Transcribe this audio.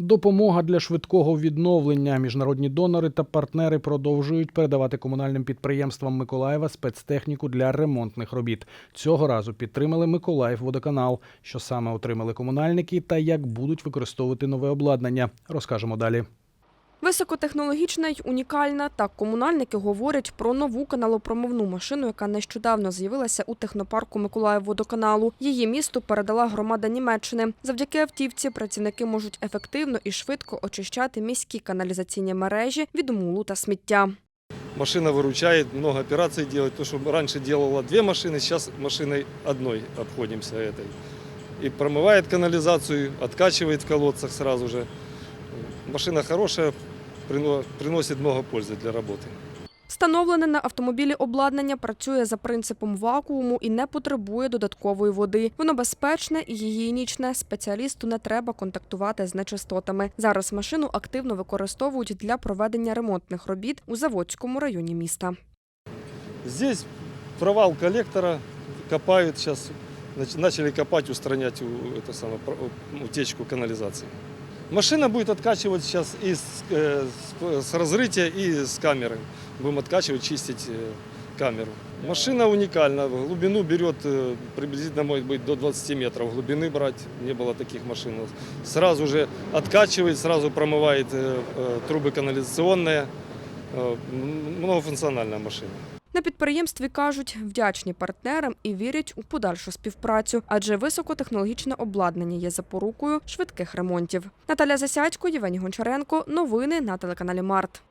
Допомога для швидкого відновлення. Міжнародні донори та партнери продовжують передавати комунальним підприємствам Миколаєва спецтехніку для ремонтних робіт. Цього разу підтримали Миколаїв водоканал. Що саме отримали комунальники та як будуть використовувати нове обладнання, розкажемо далі. Високотехнологічна й унікальна. Так комунальники говорять про нову каналопромовну машину, яка нещодавно з'явилася у технопарку Миколаївводоканалу. Її місту передала громада Німеччини. Завдяки автівці працівники можуть ефективно і швидко очищати міські каналізаційні мережі від мулу та сміття. Машина выручает, много операций делает. То, что раньше делала две машины, сейчас машиной одной обходимся этой. И промывает канализацию, откачивает в колодцах сразу же. Машина хорошая, прино- приносит много пользы для работы. Встановлене на автомобілі обладнання працює за принципом вакууму і не потребує додаткової води. Воно безпечне і гігієнічне. Спеціалісту не треба контактувати з нечистотами. Зараз машину активно використовують для проведення ремонтних робіт у Заводському районі міста. Здесь провал коллектора, копают сейчас, нач- начали копать, устранять у- это самое, про- утечку канализации. Машина будет откачивать сейчас и с, э, с- с разрытия, и с камеры. Будем откачивать, чистить э, камеру. Машина уникальна, в глубину берет э, приблизительно, может быть, до 20 метров глубины брать. Не было таких машин. Сразу же откачивает, сразу промывает э, э, трубы канализационные. Э, м- Многофункциональная машина. На підприємстві кажуть, вдячні партнерам і вірять у подальшу співпрацю, адже високотехнологічне обладнання є запорукою швидких ремонтів. Наталя Засядько, Євгеній Гончаренко. Новини на телеканалі Март.